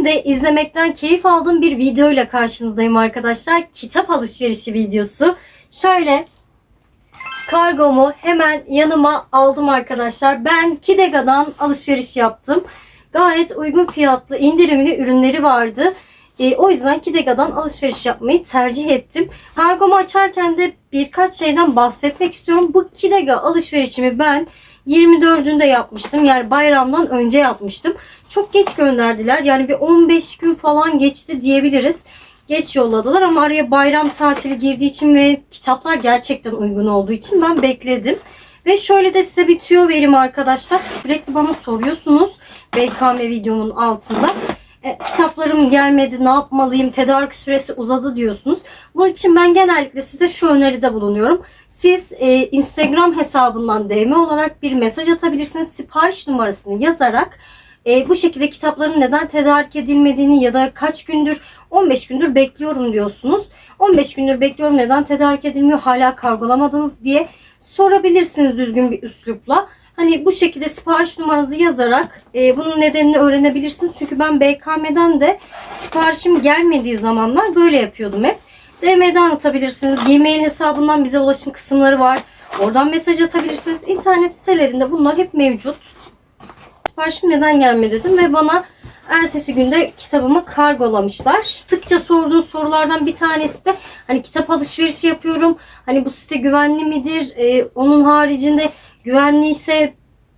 Şimdi izlemekten keyif aldığım bir video ile karşınızdayım arkadaşlar. Kitap alışverişi videosu. Şöyle kargomu hemen yanıma aldım arkadaşlar. Ben Kidega'dan alışveriş yaptım. Gayet uygun fiyatlı indirimli ürünleri vardı. E, o yüzden Kidega'dan alışveriş yapmayı tercih ettim. Kargomu açarken de birkaç şeyden bahsetmek istiyorum. Bu Kidega alışverişimi ben 24'ünde yapmıştım. Yani bayramdan önce yapmıştım. Çok geç gönderdiler. Yani bir 15 gün falan geçti diyebiliriz. Geç yolladılar ama araya bayram tatili girdiği için ve kitaplar gerçekten uygun olduğu için ben bekledim. Ve şöyle de size bir tüyo vereyim arkadaşlar. Sürekli bana soruyorsunuz BKM videomun altında. E, kitaplarım gelmedi ne yapmalıyım tedarik süresi uzadı diyorsunuz. Bunun için ben genellikle size şu öneride bulunuyorum. Siz e, Instagram hesabından DM olarak bir mesaj atabilirsiniz. Sipariş numarasını yazarak e, bu şekilde kitapların neden tedarik edilmediğini ya da kaç gündür 15 gündür bekliyorum diyorsunuz. 15 gündür bekliyorum neden tedarik edilmiyor hala kargolamadınız diye sorabilirsiniz düzgün bir üslupla. Hani bu şekilde sipariş numaranızı yazarak e, bunun nedenini öğrenebilirsiniz. Çünkü ben BKM'den de siparişim gelmediği zamanlar böyle yapıyordum hep. DM'den atabilirsiniz. Gmail hesabından bize ulaşım kısımları var. Oradan mesaj atabilirsiniz. İnternet sitelerinde bunlar hep mevcut. Siparişim neden gelmedi dedim ve bana ertesi günde kitabımı kargolamışlar. Sıkça sorduğun sorulardan bir tanesi de hani kitap alışverişi yapıyorum. Hani bu site güvenli midir? Ee, onun haricinde güvenliyse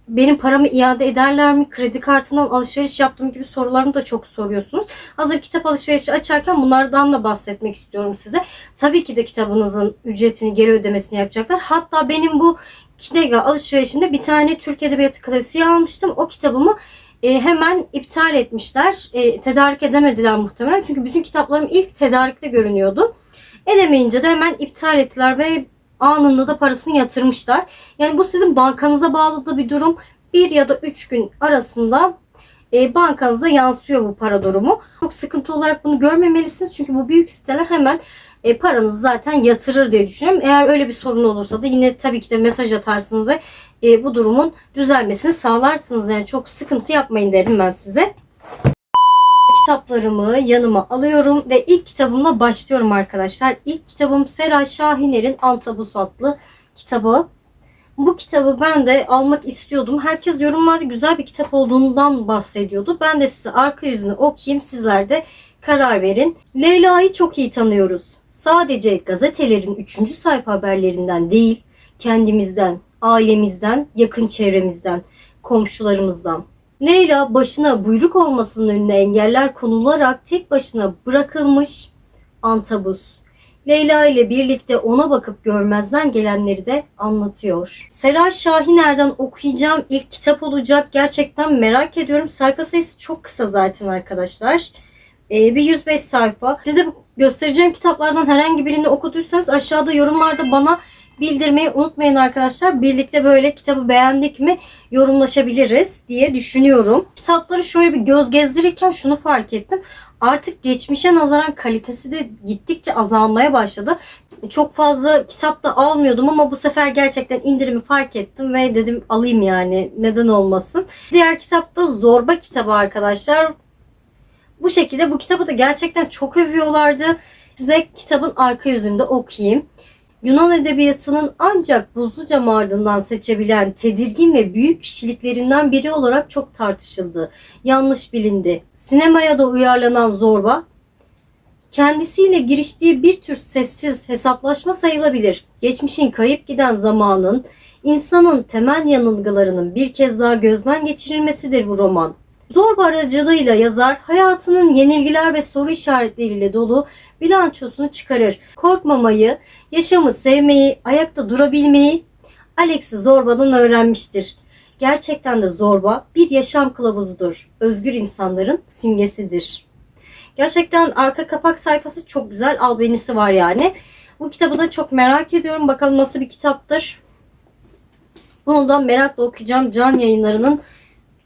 benim paramı iade ederler mi? Kredi kartından alışveriş yaptığım gibi sorularını da çok soruyorsunuz. Hazır kitap alışverişi açarken bunlardan da bahsetmek istiyorum size. Tabii ki de kitabınızın ücretini geri ödemesini yapacaklar. Hatta benim bu Kidega alışverişimde bir tane Türk Edebiyatı klasiği almıştım. O kitabımı e, hemen iptal etmişler. E, tedarik edemediler muhtemelen. Çünkü bütün kitaplarım ilk tedarikte görünüyordu. Edemeyince de hemen iptal ettiler ve anında da parasını yatırmışlar. Yani bu sizin bankanıza bağlı da bir durum. Bir ya da üç gün arasında e, bankanıza yansıyor bu para durumu. Çok sıkıntı olarak bunu görmemelisiniz. Çünkü bu büyük siteler hemen e, paranızı zaten yatırır diye düşünüyorum. Eğer öyle bir sorun olursa da yine tabii ki de mesaj atarsınız ve e, bu durumun düzelmesini sağlarsınız. Yani çok sıkıntı yapmayın derim ben size. Kitaplarımı yanıma alıyorum ve ilk kitabımla başlıyorum arkadaşlar. İlk kitabım Seray Şahiner'in Antabus adlı kitabı. Bu kitabı ben de almak istiyordum. Herkes yorumlarda güzel bir kitap olduğundan bahsediyordu. Ben de size arka yüzünü okuyayım. Sizler de karar verin. Leyla'yı çok iyi tanıyoruz. Sadece gazetelerin 3. sayfa haberlerinden değil, kendimizden, ailemizden, yakın çevremizden, komşularımızdan. Leyla başına buyruk olmasının önüne engeller konularak tek başına bırakılmış antabus. Leyla ile birlikte ona bakıp görmezden gelenleri de anlatıyor. Seray Şahiner'den okuyacağım ilk kitap olacak. Gerçekten merak ediyorum. Sayfa sayısı çok kısa zaten arkadaşlar. Ee, bir 105 sayfa. Size bu göstereceğim kitaplardan herhangi birini okuduysanız aşağıda yorumlarda bana bildirmeyi unutmayın arkadaşlar. Birlikte böyle kitabı beğendik mi yorumlaşabiliriz diye düşünüyorum. Kitapları şöyle bir göz gezdirirken şunu fark ettim. Artık geçmişe nazaran kalitesi de gittikçe azalmaya başladı. Çok fazla kitap da almıyordum ama bu sefer gerçekten indirimi fark ettim ve dedim alayım yani neden olmasın. Diğer kitap da Zorba kitabı arkadaşlar. Bu şekilde bu kitabı da gerçekten çok övüyorlardı. Size kitabın arka yüzünde okuyayım. Yunan edebiyatının ancak buzlu cam ardından seçebilen tedirgin ve büyük kişiliklerinden biri olarak çok tartışıldı. Yanlış bilindi. Sinemaya da uyarlanan Zorba, kendisiyle giriştiği bir tür sessiz hesaplaşma sayılabilir. Geçmişin kayıp giden zamanın, insanın temel yanılgılarının bir kez daha gözden geçirilmesidir bu roman. Zorba aracılığıyla yazar hayatının yenilgiler ve soru işaretleriyle dolu bilançosunu çıkarır. Korkmamayı, yaşamı sevmeyi, ayakta durabilmeyi Alex'i Zorba'dan öğrenmiştir. Gerçekten de Zorba bir yaşam kılavuzudur. Özgür insanların simgesidir. Gerçekten arka kapak sayfası çok güzel. Albenisi var yani. Bu kitabı da çok merak ediyorum. Bakalım nasıl bir kitaptır. Bunu da merakla okuyacağım. Can yayınlarının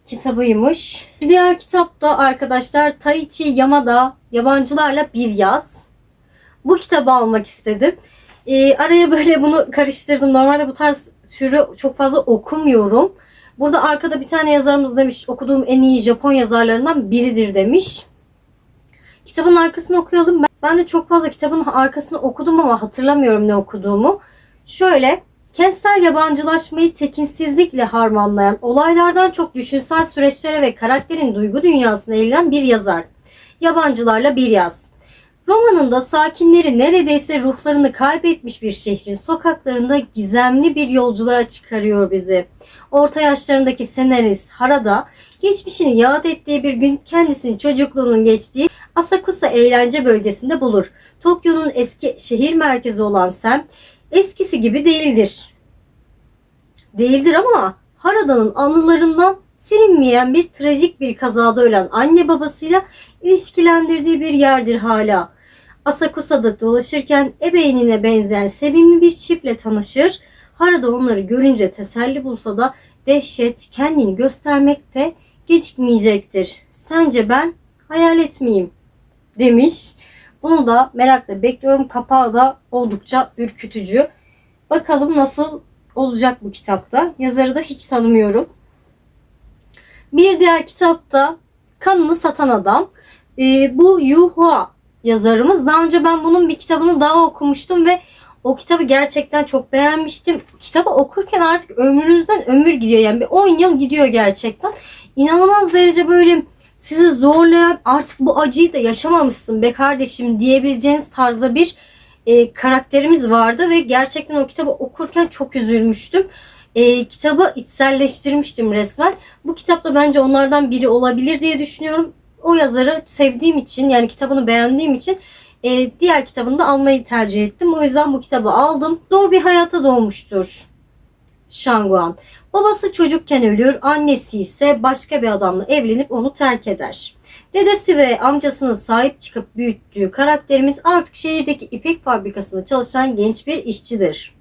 kitabıymış. Bir diğer kitap da arkadaşlar Taichi Yamada Yabancılarla Bir Yaz. Bu kitabı almak istedim. Ee, araya böyle bunu karıştırdım. Normalde bu tarz türü çok fazla okumuyorum. Burada arkada bir tane yazarımız demiş okuduğum en iyi Japon yazarlarından biridir demiş. Kitabın arkasını okuyalım. Ben de çok fazla kitabın arkasını okudum ama hatırlamıyorum ne okuduğumu. Şöyle Kentsel yabancılaşmayı tekinsizlikle harmanlayan, olaylardan çok düşünsel süreçlere ve karakterin duygu dünyasına eğilen bir yazar. Yabancılarla bir yaz. Romanında sakinleri neredeyse ruhlarını kaybetmiş bir şehrin sokaklarında gizemli bir yolculuğa çıkarıyor bizi. Orta yaşlarındaki senarist Harada geçmişini yad ettiği bir gün kendisini çocukluğunun geçtiği Asakusa eğlence bölgesinde bulur. Tokyo'nun eski şehir merkezi olan semt eskisi gibi değildir. Değildir ama Harada'nın anılarından silinmeyen bir trajik bir kazada ölen anne babasıyla ilişkilendirdiği bir yerdir hala. Asakusa'da dolaşırken ebeğinine benzeyen sevimli bir çiftle tanışır. Harada onları görünce teselli bulsa da dehşet kendini göstermekte gecikmeyecektir. Sence ben hayal etmeyeyim demiş. Bunu da merakla bekliyorum. Kapağı da oldukça ürkütücü. Bakalım nasıl olacak bu kitapta. Yazarı da hiç tanımıyorum. Bir diğer kitapta Kanını Satan Adam. Ee, bu Yu Hua yazarımız. Daha önce ben bunun bir kitabını daha okumuştum ve o kitabı gerçekten çok beğenmiştim. Kitabı okurken artık ömrünüzden ömür gidiyor. Yani bir 10 yıl gidiyor gerçekten. İnanılmaz derece böyle sizi zorlayan artık bu acıyı da yaşamamışsın be kardeşim diyebileceğiniz tarzda bir e, karakterimiz vardı ve gerçekten o kitabı okurken çok üzülmüştüm. E, kitabı içselleştirmiştim resmen. Bu kitap da bence onlardan biri olabilir diye düşünüyorum. O yazarı sevdiğim için yani kitabını beğendiğim için e, diğer kitabını da almayı tercih ettim. O yüzden bu kitabı aldım. Zor bir hayata doğmuştur. Şanguan. Babası çocukken ölür, annesi ise başka bir adamla evlenip onu terk eder. Dedesi ve amcasının sahip çıkıp büyüttüğü karakterimiz artık şehirdeki ipek fabrikasında çalışan genç bir işçidir.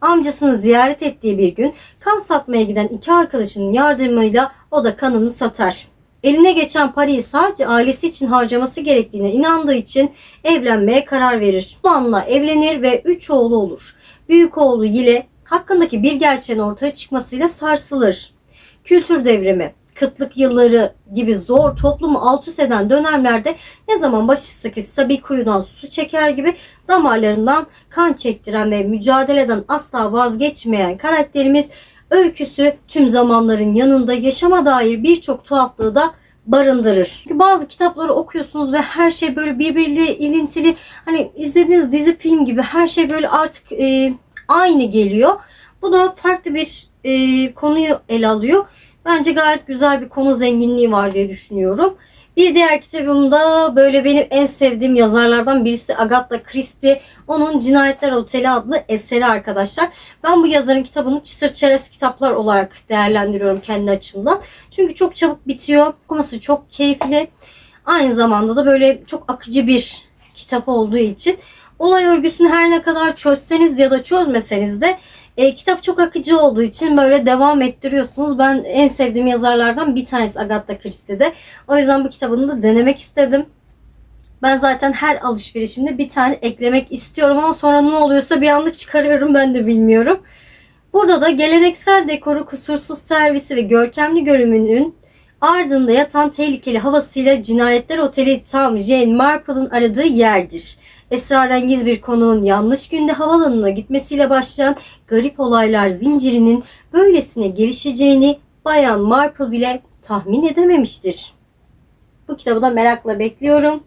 Amcasını ziyaret ettiği bir gün kan satmaya giden iki arkadaşının yardımıyla o da kanını satar. Eline geçen parayı sadece ailesi için harcaması gerektiğine inandığı için evlenmeye karar verir. Ulan'la evlenir ve üç oğlu olur. Büyük oğlu Yile hakkındaki bir gerçeğin ortaya çıkmasıyla sarsılır. Kültür devrimi, kıtlık yılları gibi zor toplumu alt üst eden dönemlerde ne zaman başı sıkışsa bir kuyudan su çeker gibi damarlarından kan çektiren ve mücadeleden asla vazgeçmeyen karakterimiz öyküsü tüm zamanların yanında yaşama dair birçok tuhaflığı da barındırır. Çünkü bazı kitapları okuyorsunuz ve her şey böyle birbiriyle ilintili. Hani izlediğiniz dizi film gibi her şey böyle artık e, aynı geliyor. Bu da farklı bir e, konuyu ele alıyor. Bence gayet güzel bir konu zenginliği var diye düşünüyorum. Bir diğer kitabımda böyle benim en sevdiğim yazarlardan birisi Agatha Christie. Onun Cinayetler Oteli adlı eseri arkadaşlar. Ben bu yazarın kitabını çıtır çerez kitaplar olarak değerlendiriyorum kendi açımdan. Çünkü çok çabuk bitiyor. Okuması çok keyifli. Aynı zamanda da böyle çok akıcı bir kitap olduğu için olay örgüsünü her ne kadar çözseniz ya da çözmeseniz de e, kitap çok akıcı olduğu için böyle devam ettiriyorsunuz. Ben en sevdiğim yazarlardan bir tanesi Agatha Christie'de. O yüzden bu kitabını da denemek istedim. Ben zaten her alışverişimde bir tane eklemek istiyorum ama sonra ne oluyorsa bir anda çıkarıyorum ben de bilmiyorum. Burada da geleneksel dekoru, kusursuz servisi ve görkemli görünümünün ardında yatan tehlikeli havasıyla Cinayetler Oteli tam Jane Marple'ın aradığı yerdir. Esrarengiz bir konuğun yanlış günde havalanına gitmesiyle başlayan garip olaylar zincirinin böylesine gelişeceğini Bayan Marple bile tahmin edememiştir. Bu kitabı da merakla bekliyorum.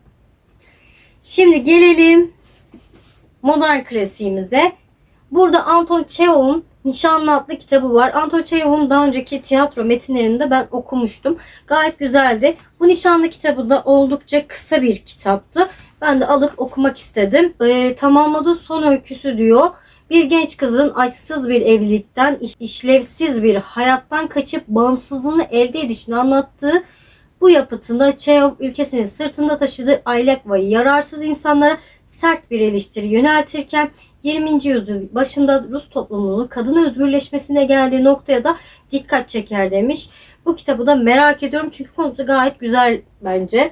Şimdi gelelim modern klasiğimize. Burada Anton Çehov'un Nişanlı adlı kitabı var. Anton Çehov'un daha önceki tiyatro metinlerinde ben okumuştum. Gayet güzeldi. Bu Nişanlı kitabı da oldukça kısa bir kitaptı. Ben de alıp okumak istedim. Ee, tamamladığı son öyküsü diyor. Bir genç kızın aşksız bir evlilikten, işlevsiz bir hayattan kaçıp bağımsızlığını elde edişini anlattığı bu yapıtında Çehov ülkesinin sırtında taşıdığı aylak yararsız insanlara sert bir eleştiri yöneltirken 20. yüzyıl başında Rus toplumunun kadın özgürleşmesine geldiği noktaya da dikkat çeker demiş. Bu kitabı da merak ediyorum çünkü konusu gayet güzel bence.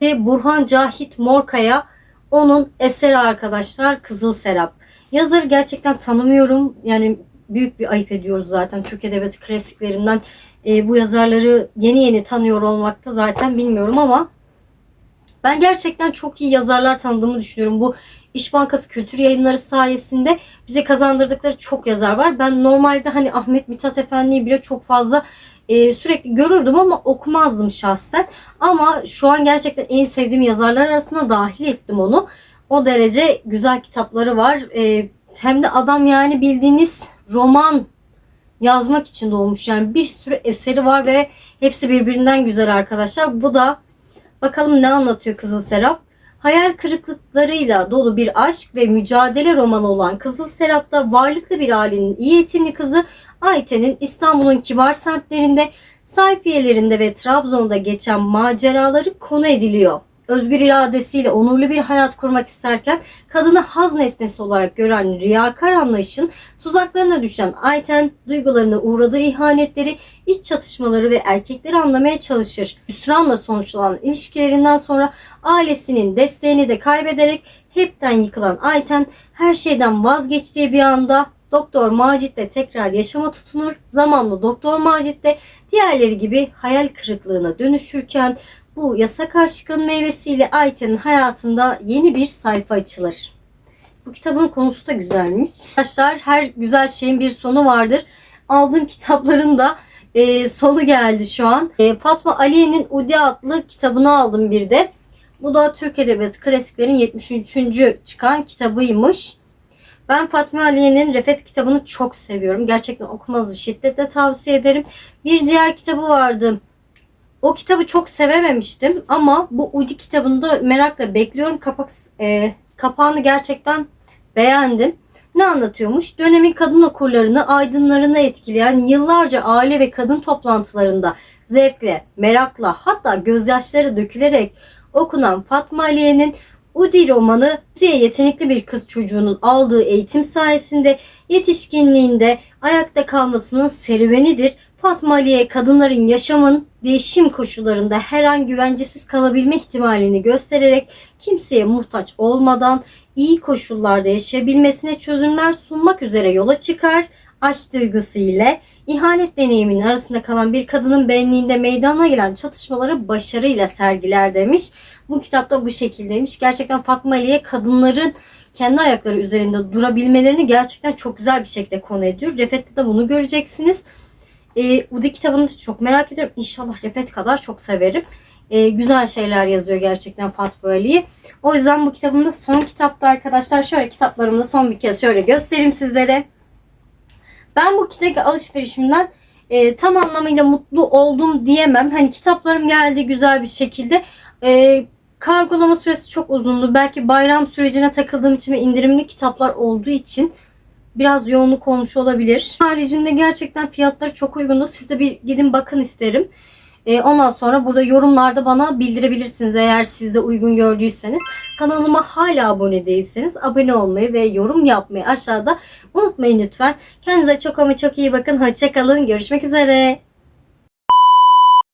Burhan Cahit Morkaya onun eseri arkadaşlar Kızıl Serap. Yazarı gerçekten tanımıyorum. Yani büyük bir ayıp ediyoruz zaten Türk Edebiyatı klasiklerinden. E, bu yazarları yeni yeni tanıyor olmakta zaten bilmiyorum ama Ben gerçekten çok iyi yazarlar tanıdığımı düşünüyorum. Bu İş Bankası Kültür Yayınları sayesinde bize kazandırdıkları çok yazar var. Ben normalde hani Ahmet Mithat Efendi'yi bile çok fazla e, sürekli görürdüm ama okumazdım şahsen. Ama şu an gerçekten en sevdiğim yazarlar arasına dahil ettim onu. O derece güzel kitapları var. E, hem de adam yani bildiğiniz roman yazmak için doğmuş. Yani bir sürü eseri var ve hepsi birbirinden güzel arkadaşlar. Bu da bakalım ne anlatıyor Kızıl Serap. Hayal kırıklıklarıyla dolu bir aşk ve mücadele romanı olan Kızıl Serap'ta varlıklı bir ailenin iyi eğitimli kızı Ayten'in İstanbul'un kibar semtlerinde, sayfiyelerinde ve Trabzon'da geçen maceraları konu ediliyor. Özgür iradesiyle onurlu bir hayat kurmak isterken kadını haz nesnesi olarak gören riyakar anlayışın tuzaklarına düşen Ayten duygularına uğradığı ihanetleri, iç çatışmaları ve erkekleri anlamaya çalışır. Hüsranla sonuçlanan ilişkilerinden sonra ailesinin desteğini de kaybederek hepten yıkılan Ayten her şeyden vazgeçtiği bir anda Doktor Macit de tekrar yaşama tutunur. Zamanla Doktor Macit de diğerleri gibi hayal kırıklığına dönüşürken bu yasak aşkın meyvesiyle Ayten'in hayatında yeni bir sayfa açılır. Bu kitabın konusu da güzelmiş. Arkadaşlar her güzel şeyin bir sonu vardır. Aldığım kitapların da e, sonu geldi şu an. E, Fatma Aliye'nin Udi adlı kitabını aldım bir de. Bu da Türk Edebiyatı Klasiklerin 73. çıkan kitabıymış. Ben Fatma Aliye'nin Refet kitabını çok seviyorum. Gerçekten okumanızı şiddetle tavsiye ederim. Bir diğer kitabı vardı. O kitabı çok sevememiştim ama bu Udi kitabını da merakla bekliyorum. Kapak e, kapağını gerçekten beğendim. Ne anlatıyormuş? Dönemin kadın okurlarını, aydınlarını etkileyen yıllarca aile ve kadın toplantılarında zevkle, merakla hatta gözyaşları dökülerek okunan Fatma Aliye'nin Udi romanı Udi'ye yetenekli bir kız çocuğunun aldığı eğitim sayesinde yetişkinliğinde ayakta kalmasının serüvenidir. Fatma Aliye kadınların yaşamın değişim koşullarında her an güvencesiz kalabilme ihtimalini göstererek kimseye muhtaç olmadan iyi koşullarda yaşayabilmesine çözümler sunmak üzere yola çıkar. Aşk duygusu ile ihanet deneyiminin arasında kalan bir kadının benliğinde meydana gelen çatışmaları başarıyla sergiler demiş. Bu kitapta bu şekildeymiş. Gerçekten Fatma Aliye kadınların kendi ayakları üzerinde durabilmelerini gerçekten çok güzel bir şekilde konu ediyor. Refet'te de bunu göreceksiniz. E, Udi kitabını da çok merak ediyorum. İnşallah Refet kadar çok severim. E, güzel şeyler yazıyor gerçekten Fatma Ali'yi. O yüzden bu kitabım da son kitapta arkadaşlar. Şöyle kitaplarımı da son bir kez şöyle göstereyim sizlere. Ben bu kitap alışverişimden e, tam anlamıyla mutlu oldum diyemem. Hani kitaplarım geldi güzel bir şekilde. E, kargolama süresi çok uzundu. Belki bayram sürecine takıldığım için ve indirimli kitaplar olduğu için biraz yoğunluk olmuş olabilir. Haricinde gerçekten fiyatları çok uygundu. Siz de bir gidin bakın isterim. Ee, ondan sonra burada yorumlarda bana bildirebilirsiniz eğer siz de uygun gördüyseniz. Kanalıma hala abone değilseniz abone olmayı ve yorum yapmayı aşağıda unutmayın lütfen. Kendinize çok ama çok iyi bakın. Hoşçakalın. Görüşmek üzere.